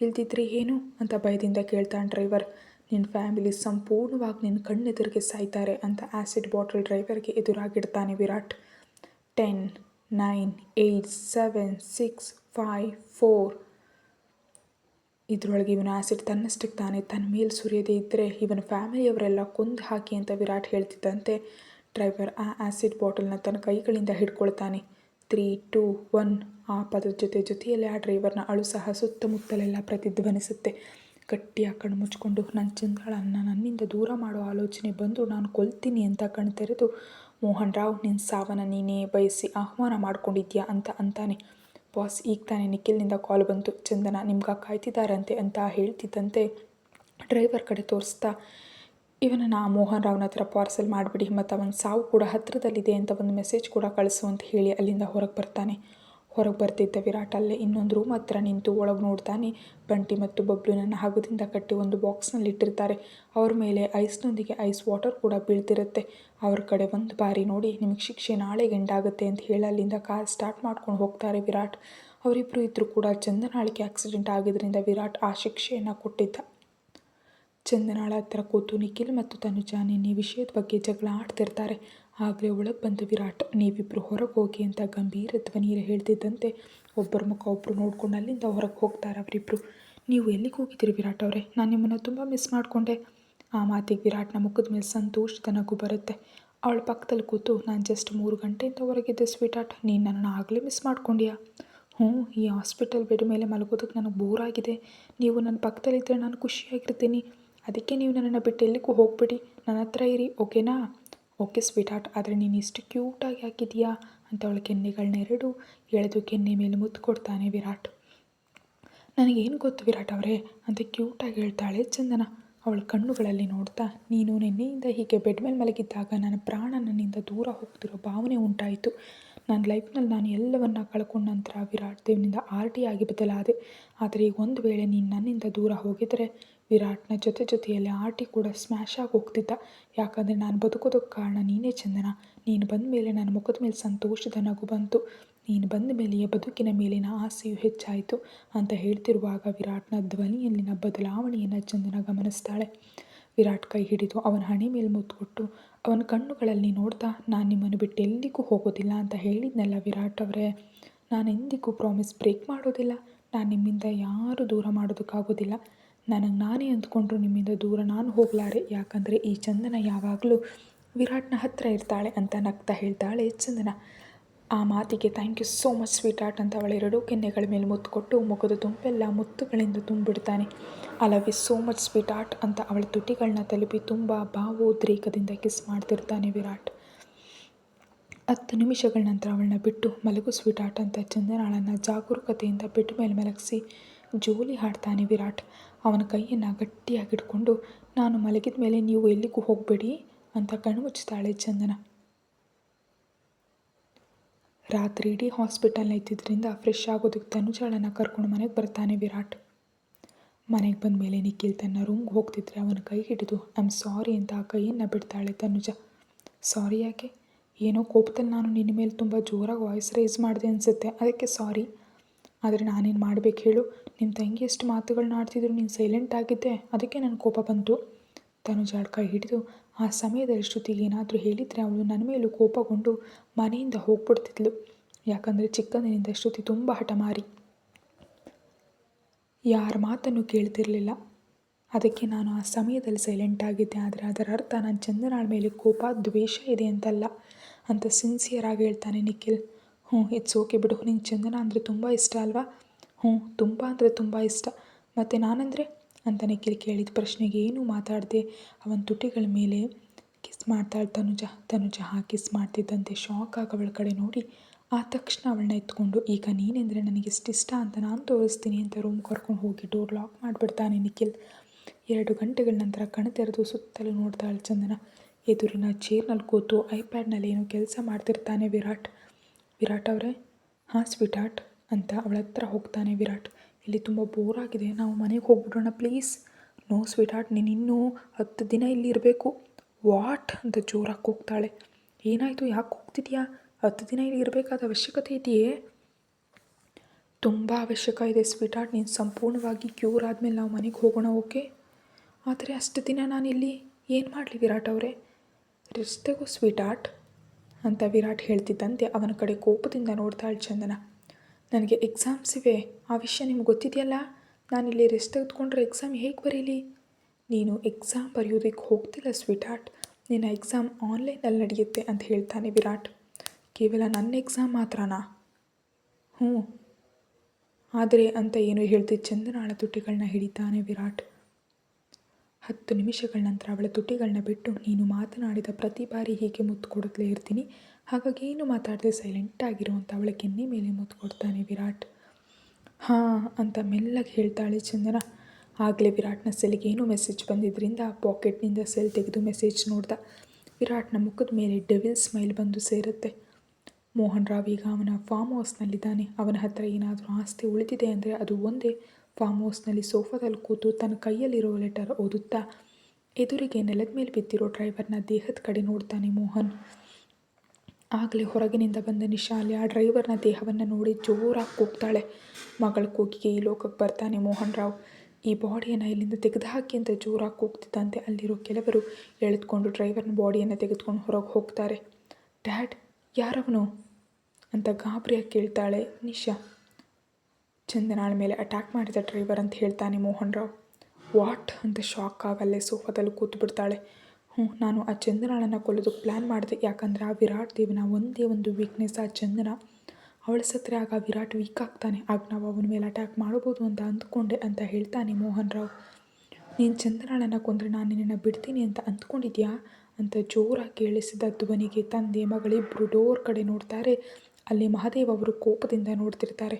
ಇಲ್ದಿದ್ರೆ ಏನು ಅಂತ ಭಯದಿಂದ ಕೇಳ್ತಾನೆ ಡ್ರೈವರ್ ನಿನ್ನ ಫ್ಯಾಮಿಲಿ ಸಂಪೂರ್ಣವಾಗಿ ನಿನ್ನ ಕಣ್ಣೆದುರಿಗೆ ಸಾಯ್ತಾರೆ ಅಂತ ಆ್ಯಸಿಡ್ ಬಾಟಲ್ ಡ್ರೈವರ್ಗೆ ಎದುರಾಗಿಡ್ತಾನೆ Virat. Ten nine eight seven six five four ಇದರೊಳಗೆ ಇವನ ಆ್ಯಸಿಡ್ ತನ್ನಷ್ಟಕ್ಕೆ ತಾನೇ ತನ್ನ ಮೇಲೆ ಸುರಿಯದೇ ಇದ್ದರೆ ಇವನ ಫ್ಯಾಮಿಲಿಯವರೆಲ್ಲ ಕೊಂದು ಹಾಕಿ ಅಂತ ವಿರಾಟ್ ಹೇಳ್ತಿದ್ದಂತೆ. ಡ್ರೈವರ್ ಆ ಆ್ಯಸಿಡ್ ಬಾಟಲ್ನ ತನ್ನ ಕೈಗಳಿಂದ ಹಿಡ್ಕೊಳ್ತಾನೆ. ತ್ರೀ ಟೂ ಒನ್ ಆ ಪದದ ಜೊತೆ ಜೊತೆಯಲ್ಲಿ ಆ ಡ್ರೈವರ್ನ ಅಳು ಸಹ ಸುತ್ತಮುತ್ತಲೆಲ್ಲ ಪ್ರತಿಧ್ವನಿಸುತ್ತೆ. ಗಟ್ಟಿಯಾಗಿ ಕಣ್ಣು ಮುಚ್ಕೊಂಡು ನನ್ನ ಚಂದ್ರಳನ್ನು ನನ್ನಿಂದ ದೂರ ಮಾಡೋ ಆಲೋಚನೆ ಬಂದು ನಾನು ಕೊಲ್ತೀನಿ ಅಂತ ಕಣ್ ತೆರೆದು, ಮೋಹನ್ ರಾವ್ ನಿನ್ನ ಸಾವನ್ನು ನೀನೇ ಬಯಸಿ ಆಹ್ವಾನ ಮಾಡ್ಕೊಂಡಿದ್ಯಾ ಅಂತ ಅಂತಾನೆ. ಬಾಸ್, ಈಗ ತಾನೇ ನಿಖಿಲ್ನಿಂದ ಕಾಲ್ ಬಂತು. ಚಂದನ, ನಿಮ್ಗೆ ಕಾಯ್ತಿದ್ದಾರಂತೆ ಅಂತ ಹೇಳ್ತಿದ್ದಂತೆ ಡ್ರೈವರ್ ಕಡೆ ತೋರಿಸ್ತಾ ಇವನನ್ನು ಆ ಮೋಹನ್ ರಾವ್ನ ಹತ್ರ ಪಾರ್ಸಲ್ ಮಾಡಿಬಿಡಿ, ಮತ್ತು ಅವನ ಸಾವು ಕೂಡ ಹತ್ತಿರದಲ್ಲಿದೆ ಅಂತ ಒಂದು ಮೆಸೇಜ್ ಕೂಡ ಕಳಿಸು ಅಂತ ಹೇಳಿ ಅಲ್ಲಿಂದ ಹೊರಗೆ ಬರ್ತಾನೆ. ಹೊರಗೆ ಬರ್ತಿದ್ದ ವಿರಾಟ್ ಅಲ್ಲೇ ಇನ್ನೊಂದು ರೂಮ್ ಹತ್ರ ನಿಂತು ಒಳಗೆ ನೋಡ್ತಾನೆ. ಬಂಟಿ ಮತ್ತು ಬಬ್ಲು ನನ್ನ ಹಗದಿಂದ ಕಟ್ಟಿ ಒಂದು ಬಾಕ್ಸ್ನಲ್ಲಿ ಇಟ್ಟಿರ್ತಾರೆ. ಅವ್ರ ಮೇಲೆ ಐಸ್ನೊಂದಿಗೆ ಐಸ್ ವಾಟರ್ ಕೂಡ ಬೀಳ್ತಿರುತ್ತೆ. ಅವ್ರ ಕಡೆ ಒಂದು ಬಾರಿ ನೋಡಿ ನಿಮಗೆ ಶಿಕ್ಷೆ ನಾಳೆ ಎಂಡಾಗುತ್ತೆ ಅಂತ ಹೇಳಿ ಅಲ್ಲಿಂದ ಕಾರ್ ಸ್ಟಾರ್ಟ್ ಮಾಡ್ಕೊಂಡು ಹೋಗ್ತಾರೆ ವಿರಾಟ್. ಅವರಿಬ್ಬರು ಇದ್ದರೂ ಕೂಡ ಚಂದನಾಳಿಕೆ ಆಕ್ಸಿಡೆಂಟ್ ಆಗಿದ್ದರಿಂದ ವಿರಾಟ್ ಆ ಶಿಕ್ಷೆಯನ್ನು ಕೊಟ್ಟಿದ್ದ. ಚಂದನಾಳ ಹತ್ರ ಕೂತು ನಿಖಿಲ್ ಮತ್ತು ತನುಜ ನಿನ್ನೆ ವಿಷಯದ ಬಗ್ಗೆ ಜಗಳ ಆಡ್ತಿರ್ತಾರೆ. ಆಗಲೇ ಒಳಗೆ ಬಂದ ವಿರಾಟ್ ನೀವಿಬ್ಬರು ಹೊರಗೆ ಹೋಗಿ ಅಂತ ಗಂಭೀರ ಧ್ವನಿಯಲ್ಲಿ ಹೇಳ್ತಿದ್ದಂತೆ ಒಬ್ಬರ ಮುಖ ಒಬ್ಬರು ನೋಡ್ಕೊಂಡು ಅಲ್ಲಿಂದ ಹೊರಗೆ ಹೋಗ್ತಾರೆ ಅವರಿಬ್ಬರು ನೀವು ಎಲ್ಲಿಗೆ ಹೋಗಿದ್ದೀರಿ ವಿರಾಟ್ ಅವರೇ? ನಾನು ನಿಮ್ಮನ್ನು ತುಂಬ ಮಿಸ್ ಮಾಡಿಕೊಂಡೆ. ಆ ಮಾತಿಗೆ ವಿರಾಟ್ನ ಮುಖದ ಮೇಲೆ ಸಂತೋಷದ ನಗು ಬರುತ್ತೆ. ಅವಳ ಪಕ್ಕದಲ್ಲಿ ಕೂತು ನಾನು ಜಸ್ಟ್ ಮೂರು ಗಂಟೆಯಿಂದ ಹೊರಗಿದ್ದೆ ಸ್ವೀಟಾಟ್ ನೀನು ನನ್ನನ್ನು ಆಗಲೇ ಮಿಸ್ ಮಾಡ್ಕೊಂಡಿಯಾ? ಹ್ಞೂ, ಈ ಹಾಸ್ಪಿಟಲ್ ಬೆಡ್ ಮೇಲೆ ಮಲಗೋದಕ್ಕೆ ನನಗೆ ಬೋರ್ ಆಗಿದೆ. ನೀವು ನನ್ನ ಪಕ್ಕದಲ್ಲಿದ್ದರೆ ನಾನು ಖುಷಿಯಾಗಿರ್ತೀನಿ. ಅದಕ್ಕೆ ನೀವು ನನ್ನನ್ನು ಬಿಟ್ಟು ಎಲ್ಲಿಗೂ ಹೋಗ್ಬಿಡಿ. ನನ್ನ ಹತ್ರ ಇರಿ, ಓಕೆನಾ? ಓಕೆ ಸ್ವೀಟ್ ಹಾರ್ಟ್ ಆದರೆ ನೀನು ಇಷ್ಟು ಕ್ಯೂಟಾಗಿ ಹಾಕಿದೀಯಾ? ಅಂತ ಅವಳ ಕೆನ್ನೆಗಳನ್ನೆರಡು ಎಳೆದು ಕೆನ್ನೆ ಮೇಲೆ ಮುತ್ತು ಕೊಡ್ತಾನೆ ವಿರಾಟ್. ನನಗೇನು ಗೊತ್ತು ವಿರಾಟ್ ಅವರೇ? ಅಂತ ಕ್ಯೂಟಾಗಿ ಹೇಳ್ತಾಳೆ ಚಂದನ. ಅವಳ ಕಣ್ಣುಗಳಲ್ಲಿ ನೋಡ್ತಾ, ನೀನು ನಿನ್ನೆಯಿಂದ ಹೀಗೆ ಬೆಡ್ ಮೇಲೆ ಮಲಗಿದ್ದಾಗ ನನ್ನ ಪ್ರಾಣ ನನ್ನಿಂದ ದೂರ ಹೋಗ್ತಿರೋ ಭಾವನೆ ಉಂಟಾಯಿತು. ನನ್ನ ಲೈಫ್ನಲ್ಲಿ ನಾನು ಎಲ್ಲವನ್ನ ಕಳ್ಕೊಂಡ ನಂತರ ವಿರಾಟ್ ದೇವ್ನಿಂದ ಆರ್ ಟಿ ಆಗಿ ಬದಲಾದೆ. ಆದರೆ ಈಗ ಒಂದು ವೇಳೆ ನೀನು ನನ್ನಿಂದ ದೂರ ಹೋಗಿದ್ದರೆ ವಿರಾಟ್ನ ಜೊತೆ ಜೊತೆಯಲ್ಲಿ ಆಟಿ ಕೂಡ ಸ್ಮ್ಯಾಶ್ ಆಗಿ ಹೋಗ್ತಿದ್ದ. ಯಾಕಂದರೆ ನಾನು ಬದುಕೋದಕ್ಕೆ ಕಾರಣ ನೀನೇ ಚಂದನ. ನೀನು ಬಂದ ಮೇಲೆ ನನ್ನ ಮುಖದ ಮೇಲೆ ಸಂತೋಷದ ನಗು ಬಂತು. ನೀನು ಬಂದ ಮೇಲೆಯೇ ಬದುಕಿನ ಮೇಲಿನ ಆಸೆಯು ಹೆಚ್ಚಾಯಿತು ಅಂತ ಹೇಳ್ತಿರುವಾಗ ವಿರಾಟ್ನ ಧ್ವನಿಯಲ್ಲಿನ ಬದಲಾವಣೆಯನ್ನು ಚಂದನ ಗಮನಿಸ್ತಾಳೆ. ವಿರಾಟ್ ಕೈ ಹಿಡಿದು ಅವನ ಹಣೆ ಮೇಲೆ ಮುತ್ತು ಕೊಟ್ಟು ಅವನ ಕಣ್ಣುಗಳಲ್ಲಿ ನೋಡ್ತಾ, ನಾನು ನಿಮ್ಮನ್ನು ಬಿಟ್ಟು ಎಲ್ಲಿಗೂ ಹೋಗೋದಿಲ್ಲ ಅಂತ ಹೇಳಿದ್ನಲ್ಲ ವಿರಾಟ್ ಅವರೇ. ನಾನು ಎಂದಿಗೂ ಪ್ರಾಮಿಸ್ ಬ್ರೇಕ್ ಮಾಡೋದಿಲ್ಲ. ನಾನು ನಿಮ್ಮಿಂದ ಯಾರೂ ದೂರ ಮಾಡೋದಕ್ಕಾಗೋದಿಲ್ಲ. ನನಗೆ ನಾನೇ ಅಂದ್ಕೊಂಡ್ರು ನಿಮ್ಮಿಂದ ದೂರ ನಾನು ಹೋಗಲಾರೆ. ಯಾಕಂದರೆ ಈ ಚಂದನ ಯಾವಾಗಲೂ ವಿರಾಟ್ನ ಹತ್ತಿರ ಇರ್ತಾಳೆ ಅಂತ ನಗ್ತಾ ಹೇಳ್ತಾಳೆ ಚಂದನ. ಆ ಮಾತಿಗೆ thank you so much sweetheart ಅಂತ ಅವಳು ಎರಡೂ ಕೆನ್ನೆಗಳ ಮೇಲೆ ಮುತ್ತು ಕೊಟ್ಟು ಮುಖದ ತುಂಬೆಲ್ಲ ಮುತ್ತುಗಳಿಂದ ತುಂಬಿಡ್ತಾನೆ. I love you so much sweetheart ಅಂತ ಅವಳ ತುಟಿಗಳನ್ನ ತಲುಪಿ ತುಂಬ ಭಾವೋದ್ರೇಕದಿಂದ ಕಿಸ್ ಮಾಡ್ತಿರ್ತಾನೆ ವಿರಾಟ್. ಹತ್ತು ನಿಮಿಷಗಳ ನಂತರ ಅವಳನ್ನ ಬಿಟ್ಟು ಮಲಗು ಸ್ವೀಟ್ ಆರ್ಟ್ ಅಂತ ಚಂದನಾಳನ್ನು ಜಾಗರೂಕತೆಯಿಂದ ಬೆಡ್ ಮೇಲೆ ಮಲಗಿಸಿ ಜೋಲಿ ಹಾಡ್ತಾನೆ ವಿರಾಟ್. ಅವನ ಕೈಯನ್ನು ಗಟ್ಟಿಯಾಗಿ ಹಿಡ್ಕೊಂಡು, ನಾನು ಮಲಗಿದ ಮೇಲೆ ನೀವು ಎಲ್ಲಿಗೂ ಹೋಗಬೇಡಿ? ಅಂತ ಕಣ್ಮುಚ್ತಾಳೆ ಚಂದನ. ರಾತ್ರಿ ಇಡೀ ಹಾಸ್ಪಿಟಲ್ನ ಇದ್ದಿದ್ದರಿಂದ ಫ್ರೆಶ್ ಆಗೋದಕ್ಕೆ ತನುಜಾಳನ್ನ ಕರ್ಕೊಂಡು ಮನೆಗೆ ಬರ್ತಾನೆ ವಿರಾಟ್. ಮನೆಗೆ ಬಂದ ಮೇಲೆ ನಿಖಿಲ್ ತನ್ನ ರೂಮ್ಗೆ ಹೋಗ್ತಿದ್ರೆ ಅವನ ಕೈ ಹಿಡಿದು ಐ ಆಮ್ ಸಾರಿ ಅಂತ ಆ ಕೈಯನ್ನು ಬಿಡ್ತಾಳೆ ತನುಜ. ಸಾರಿ ಯಾಕೆ? ಏನೋ ಕೋಪದಲ್ಲಿ ನಾನು ನಿನ್ನ ಮೇಲೆ ತುಂಬ ಜೋರಾಗಿ ವಾಯ್ಸ್ ರೈಸ್ ಮಾಡಿದೆ ಅನಿಸುತ್ತೆ. ಅದಕ್ಕೆ ಸಾರಿ ಆದರೆ ನಾನೇನು ಮಾಡಬೇಕು ಹೇಳು? ನಿಮ್ಮ ತಂಗಿ ಎಷ್ಟು ಮಾತುಗಳನ್ನ ಆಡ್ತಿದ್ರು, ನೀನು ಸೈಲೆಂಟ್ ಆಗಿದ್ದೆ. ಅದಕ್ಕೆ ನನ್ನ ಕೋಪ ಬಂತು. ತನುಜಾಳ ಕೈ ಹಿಡಿದು ಆ ಸಮಯದಲ್ಲಿ ಶ್ರುತಿಗೆ ಏನಾದರೂ ಹೇಳಿದರೆ ಅವಳು ನನ್ನ ಮೇಲೂ ಕೋಪಗೊಂಡು ಮನೆಯಿಂದ ಹೋಗ್ಬಿಡ್ತಿದ್ಲು. ಯಾಕಂದರೆ ಚಿಕ್ಕಂದಿನಿಂದ ಶ್ರುತಿ ತುಂಬ ಹಠಮಾರಿ ಯಾರ ಮಾತನ್ನು ಕೇಳ್ತಿರಲಿಲ್ಲ. ಅದಕ್ಕೆ ನಾನು ಆ ಸಮಯದಲ್ಲಿ ಸೈಲೆಂಟ್ ಆಗಿದ್ದೆ. ಆದರೆ ಅದರ ಅರ್ಥ ನಾನು ಚಂದನಾಳ ಮೇಲೆ ಕೋಪ, ದ್ವೇಷ ಇದೆ ಅಂತಲ್ಲ. ಅಂತ ಸಿನ್ಸಿಯರ್ ಆಗಿ ಹೇಳ್ತಾನೆ ನಿಖಿಲ್. ಹ್ಞೂ ಇಟ್ಸ್ ಓಕೆ ಬಿಡು. ನಿಂಗೆ ಚಂದನ ಅಂದರೆ ತುಂಬ ಇಷ್ಟ ಅಲ್ವಾ? ಹ್ಞೂ ತುಂಬ ಅಂದರೆ ತುಂಬ ಇಷ್ಟ. ಮತ್ತು ನಾನಂದರೆ? ಅಂತ ನಿಖಿಲ್ ಕೇಳಿದ ಪ್ರಶ್ನೆಗೆ, ಏನೂ ಮಾತಾಡದೆ ಅವನ ತುಟಿಗಳ ಮೇಲೆ ಕಿಸ್ ಮಾಡ್ತಾಳೆ ತನುಜ ತನುಜ ಹಾ ಕಿಸ್ ಮಾಡ್ತಿದ್ದಂತೆ ಶಾಕ್ ಆಗಿ ಅವಳ ಕಡೆ ನೋಡಿ, ಆ ತಕ್ಷಣ ಅವಳನ್ನ ಎತ್ಕೊಂಡು, ಈಗ ನೀನೆಂದರೆ ನನಗೆ ಇಷ್ಟ ಅಂತ ನಾನು ತೋರಿಸ್ತೀನಿ ಅಂತ ರೂಮ್ ಕರ್ಕೊಂಡು ಹೋಗಿ ಡೋರ್ ಲಾಕ್ ಮಾಡಿಬಿಡ್ತಾನೆ ನಿಖಿಲ್. ಎರಡು ಗಂಟೆಗಳ ನಂತರ ಕಣ ತೆರೆದು ಸುತ್ತಲೂ ನೋಡ್ತಾಳೆ ಚಂದನ. ಎದುರಿನ ಚೇರ್ನಲ್ಲಿ ಕೂತು ಐಪ್ಯಾಡ್ನಲ್ಲಿ ಏನೋ ಕೆಲಸ ಮಾಡ್ತಿರ್ತಾನೆ ವಿರಾಟ್. ವಿರಾಟ್ ಅವರೇ? ಹಾಂ ಸ್ವೀಟ್ ಆರ್ಟ್ ಅಂತ ಅವಳ ಹತ್ರ ಹೋಗ್ತಾನೆ ವಿರಾಟ್. ಇಲ್ಲಿ ತುಂಬ ಬೋರ್ ಆಗಿದೆ. ನಾವು ಮನೆಗೆ ಹೋಗ್ಬಿಡೋಣ ಪ್ಲೀಸ್ ನೋ ಸ್ವೀಟ್ ಆರ್ಟ್ ನೀನು ಇನ್ನೂ ಹತ್ತು ದಿನ ಇಲ್ಲಿ ಇರಬೇಕು. ವಾಟ್ ಅಂತ ಜೋರಾಗಿ ಕೂಗ್ತಾಳೆ. ಏನಾಯಿತು? ಯಾಕೆ ಹೋಗ್ತಿದ್ಯಾ ಹತ್ತು ದಿನ ಇಲ್ಲಿ ಇರಬೇಕಾದ ಅವಶ್ಯಕತೆ ಇದೆಯೇ? ತುಂಬ ಅವಶ್ಯಕ ಇದೆ ಸ್ವೀಟ್ ಆರ್ಟ್ ನೀನು ಸಂಪೂರ್ಣವಾಗಿ ಕ್ಯೂರ್ ಆದಮೇಲೆ ನಾವು ಮನೆಗೆ ಹೋಗೋಣ ಓಕೆ ಆದರೆ ಅಷ್ಟು ದಿನ ನಾನು ಇಲ್ಲಿ ಏನು ಮಾಡಲಿ ವಿರಾಟ್ ಅವರೇ? ರಿಸ್ತೆಗೂ ತಗೋ ಸ್ವೀಟ್ ಆರ್ಟ್ ಅಂತ ವಿರಾಟ್ ಹೇಳ್ತಿದ್ದಂತೆ ಅವನ ಕಡೆ ಕೋಪದಿಂದ ನೋಡ್ತಾಳೆ ಚಂದನ. ನನಗೆ ಎಕ್ಸಾಮ್ಸ್ ಇವೆ. ಆ ವಿಷಯ ನಿಮ್ಗೆ ಗೊತ್ತಿದೆಯಲ್ಲ? ನಾನಿಲ್ಲಿ ರೆಸ್ಟ್ ತೆಗೆದುಕೊಂಡ್ರೆ ಎಕ್ಸಾಮ್ ಹೇಗೆ ಬರೀಲಿ? ನೀನು ಎಕ್ಸಾಮ್ ಬರೆಯೋದಕ್ಕೆ ಹೋಗ್ತಿಲ್ಲ ಸ್ವೀಟ್ ಹಾರ್ಟ್ ನಿನ್ನ ಎಕ್ಸಾಮ್ ಆನ್ಲೈನಲ್ಲಿ ನಡೆಯುತ್ತೆ ಅಂತ ಹೇಳ್ತಾನೆ ವಿರಾಟ್. ಕೇವಲ ನನ್ನ ಎಕ್ಸಾಮ್ ಮಾತ್ರನಾ? ಹ್ಞೂ. ಆದರೆ ಅಂತ ಏನೋ ಹೇಳ್ತಿದ್ದ ಚಂದನಾಳ ತುಟಿಗಳನ್ನ ಹಿಡಿತಾನೆ ವಿರಾಟ್. ಹತ್ತು ನಿಮಿಷಗಳ ನಂತರ ಅವಳ ತುಟಿಗಳನ್ನ ಬಿಟ್ಟು ನೀನು ಮಾತನಾಡಿದ ಪ್ರತಿ ಬಾರಿ ಹೀಗೆ ಮುತ್ತು ಕೊಡುತ್ತಲೇ ಇರ್ತೀನಿ. ಹಾಗಾಗಿ ಏನು ಮಾತಾಡದೆ ಸೈಲೆಂಟ್ ಆಗಿರುವಂಥ ಅವಳ ಕೆನ್ನೆ ಮೇಲೆ ಮುತ್ತು ಕೊಡ್ತಾನೆ ವಿರಾಟ್. ಹಾಂ ಅಂತ ಮೆಲ್ಲಗೆ ಹೇಳ್ತಾಳೆ ಚಂದನ. ಆಗಲೇ ವಿರಾಟ್ನ ಸೆಲ್ಗೆ ಏನು ಮೆಸೇಜ್ ಬಂದಿದ್ದರಿಂದ ಪಾಕೆಟ್ನಿಂದ ಸೆಲ್ ತೆಗೆದು ಮೆಸೇಜ್ ನೋಡ್ದ. ವಿರಾಟ್ನ ಮುಖದ ಮೇಲೆ ಡೆವಿಲ್ ಸ್ಮೈಲ್ ಬಂದು ಸೇರುತ್ತೆ. ಮೋಹನ್ ರಾವ್ ಈಗ ಅವನ ಫಾರ್ಮ್ ಹೌಸ್ನಲ್ಲಿದ್ದಾನೆ ಅವನ ಹತ್ರ ಏನಾದರೂ ಆಸ್ತಿ ಉಳಿದಿದೆ ಅಂದರೆ ಅದು ಒಂದೇ. ಫಾರ್ಮ್ ಹೌಸ್ನಲ್ಲಿ ಸೋಫಾದಲ್ಲಿ ಕೂತು ತನ್ನ ಕೈಯಲ್ಲಿರೋ ಲೆಟರ್ ಓದುತ್ತಾ, ಎದುರಿಗೆ ನೆಲದ ಮೇಲೆ ಬಿದ್ದಿರೋ ಡ್ರೈವರ್ನ ದೇಹದ ಕಡೆ ನೋಡ್ತಾನೆ ಮೋಹನ್. ಆಗಲೇ ಹೊರಗಿನಿಂದ ಬಂದ ನಿಶಾಲಿ ಆ ಡ್ರೈವರ್ನ ದೇಹವನ್ನು ನೋಡಿ ಜೋರಾಗಿ ಕೂಗ್ತಾಳೆ. ಮಗಳ ಕೂಗಿಗೆ ಈ ಲೋಕಕ್ಕೆ ಬರ್ತಾನೆ ಮೋಹನ್ ರಾವ್ ಈ ಬಾಡಿಯನ್ನು ಇಲ್ಲಿಂದ ತೆಗೆದುಹಾಕಿ ಅಂತ ಜೋರಾಗಿ ಕೂಗ್ತಿದ್ದಂತೆ ಅಲ್ಲಿರೋ ಕೆಲವರು ಎಳೆದುಕೊಂಡು ಡ್ರೈವರ್ನ ಬಾಡಿಯನ್ನು ತೆಗೆದುಕೊಂಡು ಹೊರಗೆ ಹೋಗ್ತಾರೆ. ಡ್ಯಾಡ್, ಯಾರವನು? ಅಂತ ಗಾಬರಿಯಾಗಿ ಕೇಳ್ತಾಳೆ ನಿಶಾ. ಚಂದನಾಳ ಮೇಲೆ ಅಟ್ಯಾಕ್ ಮಾಡಿದ ಡ್ರೈವರ್ ಅಂತ ಹೇಳ್ತಾನೆ ಮೋಹನ್ ರಾವ್ ವಾಟ್? ಅಂತ ಶಾಕ್ ಆಗಲ್ಲೇ ಸೋಫಾದಲ್ಲಿ ಕೂತು ಬಿಡ್ತಾಳೆ ಹ್ಞೂ, ನಾನು ಆ ಚಂದನಾಳನ್ನು ಕೊಲ್ಲೋದು ಪ್ಲ್ಯಾನ್ ಮಾಡಿದೆ. ಯಾಕಂದರೆ ಆ ವಿರಾಟ್ ದೇವನ ಒಂದೇ ಒಂದು ವೀಕ್ನೆಸ್ ಆ ಚಂದನ ಅವಳ ಸತ್ತರೆ ಆಗ ವಿರಾಟ್ ವೀಕ್ ಆಗ್ತಾನೆ. ಆಗ ನಾವು ಅವನ ಮೇಲೆ ಅಟ್ಯಾಕ್ ಮಾಡ್ಬೋದು ಅಂತ ಅಂದ್ಕೊಂಡೆ ಅಂತ ಹೇಳ್ತಾನೆ ಮೋಹನ್ ರಾವ್. ನೀನು ಚಂದನಾಳನ್ನು ಕೊಂದರೆ ನಾನು ನಿನ್ನನ್ನು ಬಿಡ್ತೀನಿ ಅಂತ ಅಂದ್ಕೊಂಡಿದ್ಯಾ? ಅಂತ ಜೋರಾಗಿ ಕೇಳಿಸಿದ ಧ್ವನಿಗೆ ತಂದೆ ಮಗಳಿಬ್ಬರು ಡೋರ್ ಕಡೆ ನೋಡ್ತಾರೆ. ಅಲ್ಲಿ ಮಹಾದೇವ್ ಅವರು ಕೋಪದಿಂದ ನೋಡ್ತಿರ್ತಾರೆ.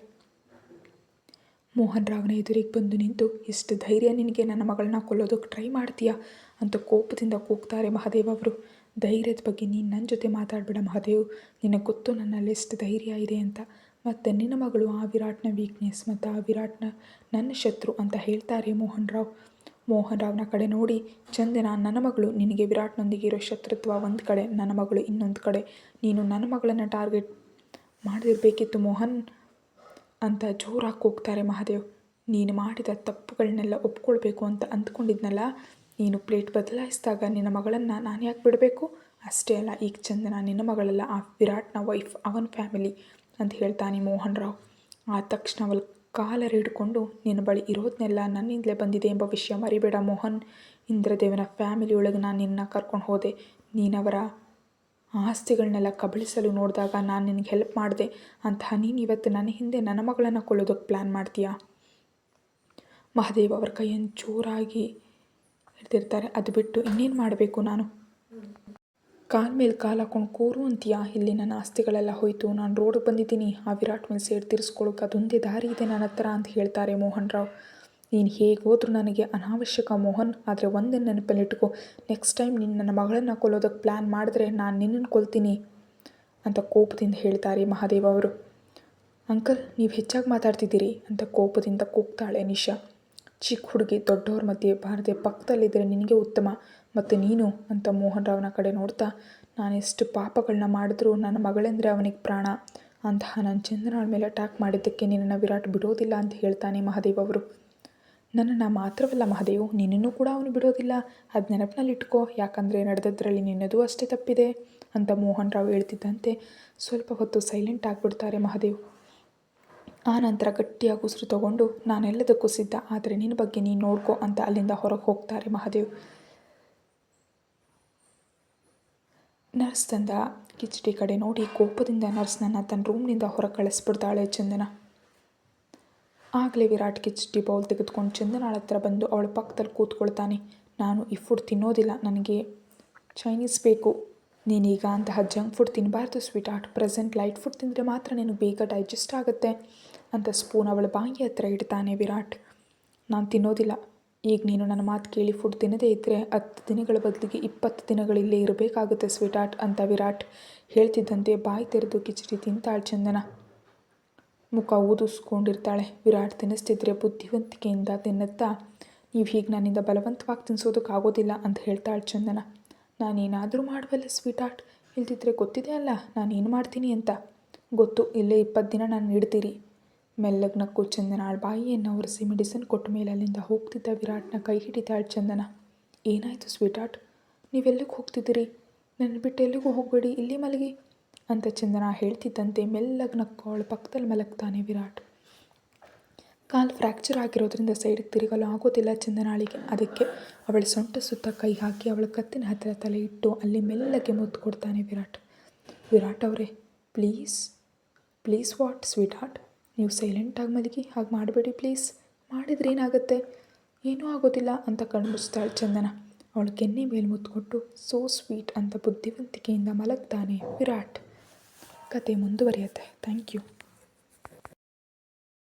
ಮೋಹನ್ ರಾವ್ನ ಎದುರಿಗೆ ಬಂದು ನಿಂತು, ಎಷ್ಟು ಧೈರ್ಯ ನಿನಗೆ? ನನ್ನ ಮಗಳನ್ನ ಕೊಲ್ಲೋದಕ್ಕೆ ಟ್ರೈ ಮಾಡ್ತೀಯಾ? ಅಂತ ಕೋಪದಿಂದ ಕೂಗ್ತಾರೆ ಮಹಾದೇವ್ ಅವರು. ಧೈರ್ಯದ ಬಗ್ಗೆ ನೀನು ನನ್ನ ಜೊತೆ ಮಾತಾಡಬೇಡ ಮಹಾದೇವ್. ನಿನಗೆ ಗೊತ್ತು ನನ್ನಲ್ಲಿ ಎಷ್ಟು ಧೈರ್ಯ ಇದೆ ಅಂತ. ಮತ್ತು ನಿನ್ನ ಮಗಳು ಆ ವಿರಾಟ್ನ ವೀಕ್ನೆಸ್ ಮತ್ತು ಆ ವಿರಾಟ್ನ ನನ್ನ ಶತ್ರು ಅಂತ ಹೇಳ್ತಾರೆ ಮೋಹನ್ ರಾವ್ ಮೋಹನ್ ರಾವ್ನ ಕಡೆ ನೋಡಿ, ಚಂದನ, ನನ್ನ ಮಗಳು ನಿನಗೆ ವಿರಾಟ್ನೊಂದಿಗೆ ಇರೋ ಶತ್ರುತ್ವ ಒಂದು ಕಡೆ, ನನ್ನ ಮಗಳು ಇನ್ನೊಂದು ಕಡೆ. ನೀನು ನನ್ನ ಮಗಳನ್ನು ಟಾರ್ಗೆಟ್ ಮಾಡದಿರಬೇಕಿತ್ತು ಮೋಹನ್. ಅಂತ ಜೋರಾಗಿ ಕೂಗ್ತಾರೆ ಮಹಾದೇವ್. ನೀನು ಮಾಡಿದ ತಪ್ಪುಗಳನ್ನೆಲ್ಲ ಒಪ್ಕೊಳ್ಬೇಕು ಅಂತ ಅಂದ್ಕೊಂಡಿದ್ನಲ್ಲ? ನೀನು ಪ್ಲೇಟ್ ಬದಲಾಯಿಸಿದಾಗ ನಿನ್ನ ಮಗಳನ್ನು ನಾನು ಯಾಕೆ ಬಿಡಬೇಕು? ಅಷ್ಟೇ ಅಲ್ಲ, ಈಗ ಚಂದನ ನಿನ್ನ ಮಗಳಲ್ಲ, ಆ ವಿರಾಟ್ನ ವೈಫ್ ಅವನ ಫ್ಯಾಮಿಲಿ ಅಂತ ಹೇಳ್ತಾನೆ ಮೋಹನ್ ರಾವ್ ಆ ತಕ್ಷಣ ಅವಳು ಕಾಲರ್ ಹಿಡ್ಕೊಂಡು, ನಿನ್ನ ಬಳಿ ಇರೋದನ್ನೆಲ್ಲ ನನ್ನಿಂದಲೇ ಬಂದಿದೆ ಎಂಬ ವಿಷಯ ಮರಿಬೇಡ ಮೋಹನ್. ಇಂದ್ರದೇವನ ಫ್ಯಾಮಿಲಿ ಒಳಗೆ ನಾನು ನಿನ್ನ ಕರ್ಕೊಂಡು ಹೋದೆ. ನೀನವರ ಆಸ್ತಿಗಳನ್ನೆಲ್ಲ ಕಬಳಿಸಲು ನೋಡಿದಾಗ ನಾನು ನಿನಗೆ ಹೆಲ್ಪ್ ಮಾಡಿದೆ ಅಂತ ನೀನು ಇವತ್ತು ನನ್ನ ಹಿಂದೆ ನನ್ನ ಮಗಳನ್ನು ಕೊಳ್ಳೋದಕ್ಕೆ ಪ್ಲ್ಯಾನ್ ಮಾಡ್ತೀಯಾ? ಮಹಾದೇವ್ ಅವ್ರ ಕೈಯನ್ನು ಜೋರಾಗಿ ಹಿಡ್ದಿರ್ತಾರೆ. ಅದು ಬಿಟ್ಟು ಇನ್ನೇನು ಮಾಡಬೇಕು ನಾನು? ಕಾಲ ಮೇಲೆ ಕಾಲು ಹಾಕೊಂಡು ಕೂರು ಅಂತೀಯಾ? ಇಲ್ಲಿ ನನ್ನ ಆಸ್ತಿಗಳೆಲ್ಲ ಹೋಯಿತು. ನಾನು ರೋಡ್ಗೆ ಬಂದಿದ್ದೀನಿ. ಆ ವಿರಾಟ್ ಮೇಲೆ ಸೇಡ್ ತೀರಿಸ್ಕೊಳ್ಳೋಕೆ ಅದೊಂದೇ ದಾರಿ ಇದೆ ನನ್ನ ಹತ್ರ ಅಂತ ಹೇಳ್ತಾರೆ ಮೋಹನ್ ರಾವ್. ನೀನು ಹೇಗೆ ನನಗೆ ಅನಾವಶ್ಯಕ ಮೋಹನ್, ಆದರೆ ಒಂದೇ ನೆನಪಲ್ಲಿಟ್ಕೋ. ನೆಕ್ಸ್ಟ್ ಟೈಮ್ ನೀನು ನನ್ನ ಮಗಳನ್ನು ಕೊಲ್ಲೋದಕ್ಕೆ ಪ್ಲ್ಯಾನ್ ಮಾಡಿದ್ರೆ ನಾನು ನಿನ್ನನ್ನು ಕೊಲ್ತೀನಿ ಅಂತ ಕೋಪದಿಂದ ಹೇಳ್ತಾರೆ ಮಹಾದೇವ ಅವರು. ಅಂಕಲ್ ನೀವು ಹೆಚ್ಚಾಗಿ ಮಾತಾಡ್ತಿದ್ದೀರಿ ಅಂತ ಕೋಪದಿಂದ ಕೂಗ್ತಾಳೆ ನಿಶಾ. ಚಿಕ್ಕ ಹುಡುಗಿ ದೊಡ್ಡವ್ರ ಮಧ್ಯೆ ಬಾರದೆ ಪಕ್ಕದಲ್ಲಿದ್ದರೆ ನಿನಗೆ ಉತ್ತಮ. ಮತ್ತು ನೀನು ಅಂತ ಮೋಹನ್ ರಾವ್ನ ಕಡೆ ನೋಡ್ತಾ ನಾನೆಷ್ಟು ಪಾಪಗಳನ್ನ ಮಾಡಿದ್ರೂ ನನ್ನ ಮಗಳೆಂದರೆ ಅವನಿಗೆ ಪ್ರಾಣ. ಅಂತಹ ನನ್ನ ಚಂದನಾಳ ಮೇಲೆ ಅಟ್ಯಾಕ್ ಮಾಡಿದ್ದಕ್ಕೆ ನಿನ್ನನ್ನು ವಿರಾಟ್ ಬಿಡೋದಿಲ್ಲ ಅಂತ ಹೇಳ್ತಾನೆ ಮಹಾದೇವ್ ಅವರು. ನನ್ನನ್ನು ಮಾತ್ರವಲ್ಲ ಮಹಾದೇವು, ನಿನ್ನನ್ನು ಕೂಡ ಅವನು ಬಿಡೋದಿಲ್ಲ. ಅದು ನೆನಪಿನಲ್ಲಿಟ್ಕೋ, ಯಾಕಂದರೆ ನಡೆದದ್ರಲ್ಲಿ ನಿನ್ನದು ಅಷ್ಟೇ ತಪ್ಪಿದೆ ಅಂತ ಮೋಹನ್ ರಾವ್ ಹೇಳ್ತಿದ್ದಂತೆ. ಸ್ವಲ್ಪ ಹೊತ್ತು ಸೈಲೆಂಟ್ ಆಗಿಬಿಡ್ತಾರೆ ಮಹಾದೇವ್. ಆ ನಂತರ ಗಟ್ಟಿಯಾಗಿ ಉಸಿರು ತಗೊಂಡು, ನಾನೆಲ್ಲದಕ್ಕೂ ಸಿದ್ಧ, ಆದರೆ ನಿನ್ನ ಬಗ್ಗೆ ನೀನು ನೋಡ್ಕೋ ಅಂತ ಅಲ್ಲಿಂದ ಹೊರಗೆ ಹೋಗ್ತಾರೆ ಮಹಾದೇವ್. ನರ್ಸ್ ತಂದ ಕಿಚಡಿ ಕಡೆ ನೋಡಿ ಕೋಪದಿಂದ ನರ್ಸ್ನನ್ನು ತನ್ನ ರೂಮ್ನಿಂದ ಹೊರಗೆ ಕಳಿಸ್ಬಿಡ್ತಾಳೆ ಚಂದನ. ಆಗಲೇ ವಿರಾಟ್ ಕಿಚಡಿ ಬೌಲ್ ತೆಗೆದುಕೊಂಡು ಚಂದನಾಳ ಹತ್ರ ಬಂದು ಅವಳ ಪಕ್ಕದಲ್ಲಿ ಕೂತ್ಕೊಳ್ತಾನೆ. ನಾನು ಈ ಫುಡ್ ತಿನ್ನೋದಿಲ್ಲ, ನನಗೆ ಚೈನೀಸ್ ಬೇಕು. ನೀನೀಗ ಅಂತಹ ಜಂಕ್ ಫುಡ್ ತಿನ್ನಬಾರ್ದು sweetheart present light food ತಿಂದರೆ ಮಾತ್ರ ನೀನು ಬೇಗ ಡೈಜೆಸ್ಟ್ ಆಗುತ್ತೆ, ಅಂತ ಸ್ಪೂನ್ ಅವಳ ಬಾಯಿ ಹತ್ರ ಇಡ್ತಾನೆ ವಿರಾಟ್. ನಾನು ತಿನ್ನೋದಿಲ್ಲ. ಈಗ ನೀನು ನನ್ನ ಮಾತು ಕೇಳಿ ಫುಡ್ ತಿನ್ನದೇ ಇದ್ದರೆ ಹತ್ತು ದಿನಗಳ ಬದಲಿಗೆ ಇಪ್ಪತ್ತು ದಿನಗಳಿಲ್ಲೇ ಇರಬೇಕಾಗುತ್ತೆ ಸ್ವೀಟ್ ಆರ್ಟ್ ಅಂತ ವಿರಾಟ್ ಹೇಳ್ತಿದ್ದಂತೆ ಬಾಯಿ ತೆರೆದು ಕಿಚಡಿ ತಿಂತಾಳೆ ಚಂದನ. ಮುಖ ಊದಿಸ್ಕೊಂಡಿರ್ತಾಳೆ. ವಿರಾಟ್ ತಿನ್ನಿಸ್ತಿದ್ರೆ ಬುದ್ಧಿವಂತಿಕೆಯಿಂದ ತಿನ್ನುತ್ತಾ, ನೀವು ಹೀಗೆ ನನ್ನಿಂದ ಬಲವಂತವಾಗಿ ತಿನ್ನಿಸೋದಕ್ಕಾಗೋದಿಲ್ಲ ಅಂತ ಹೇಳ್ತಾಳೆ ಚಂದನ. ನಾನೇನಾದರೂ ಮಾಡುವಲ್ಲ ಸ್ವೀಟ್ ಆರ್ಟ್ ಇಲ್ದಿದ್ರೆ ಗೊತ್ತಿದೆ ಅಲ್ಲ, ನಾನೇನು ಮಾಡ್ತೀನಿ ಅಂತ. ಗೊತ್ತು, ಇಲ್ಲೇ ಇಪ್ಪತ್ತು ದಿನ ನಾನು ಇಡ್ತೀರಿ ಮೆಲ್ಲಗೆ ನಕ್ಕು ಚಂದನಾಳ ಬಾಯಿಯನ್ನು ಒರೆಸಿ ಮೆಡಿಸಿನ್ ಕೊಟ್ಟ ಮೇಲೆ ಅಲ್ಲಿಂದ ಹೋಗ್ತಿದ್ದ ವಿರಾಟ್ನ ಕೈ ಹಿಡಿತಾಳೆ ಚಂದನ. ಏನಾಯಿತು ಸ್ವೀಟ್ ಆರ್ಟ್ ನೀವೆಲ್ಲಿಗೆ ಹೋಗ್ತಿದ್ದೀರಿ? ನನ್ನ ಬಿಟ್ಟು ಎಲ್ಲಿಗೂ ಹೋಗಬೇಡಿ, ಇಲ್ಲಿ ಮಲಗಿ. ಅಂತ ಚಂದನ ಹೇಳ್ತಿದ್ದಂತೆ ಮೆಲ್ಲಗೆ ನಕ್ಕು ಅವಳ ಪಕ್ಕದಲ್ಲಿ ಮಲಗ್ತಾನೆ ವಿರಾಟ್. ಕಾಲು ಫ್ರ್ಯಾಕ್ಚರ್ ಆಗಿರೋದ್ರಿಂದ ಸೈಡಿಗೆ ತಿರುಗಲು ಆಗೋದಿಲ್ಲ ಚಂದನಾಳಿಗೆ ಅದಕ್ಕೆ ಅವಳ ಸೊಂಟ ಸುತ್ತ ಕೈ ಹಾಕಿ ಅವಳ ಕತ್ತಿನ ಹತ್ತಿರ ತಲೆ ಇಟ್ಟು ಅಲ್ಲಿ ಮೆಲ್ಲಗೆ ಮುತ್ತು ಕೊಡ್ತಾನೆ ವಿರಾಟ್. ವಿರಾಟ್ ಅವರೇ please please what sweetheart ನೀವು ಸೈಲೆಂಟಾಗಿ ಮಲಗಿ, ಹಾಗೆ ಮಾಡಬೇಡಿ ಪ್ಲೀಸ್ ಮಾಡಿದ್ರೆ ಏನಾಗುತ್ತೆ? ಏನೂ ಆಗೋದಿಲ್ಲ ಅಂತ ಕಣ್ಮುಚ್ತಾಳೆ ಚಂದನ. ಅವಳು ಕೆನ್ನೆ ಮೇಲೆ ಮುತ್ಕೊಟ್ಟು ಸೋ ಸ್ವೀಟ್ ಅಂತ ಬುದ್ಧಿವಂತಿಕೆಯಿಂದ ಮಲಗ್ತಾನೆ ವಿರಾಟ್. ಕತೆ ಮುಂದುವರಿಯುತ್ತೆ. Thank you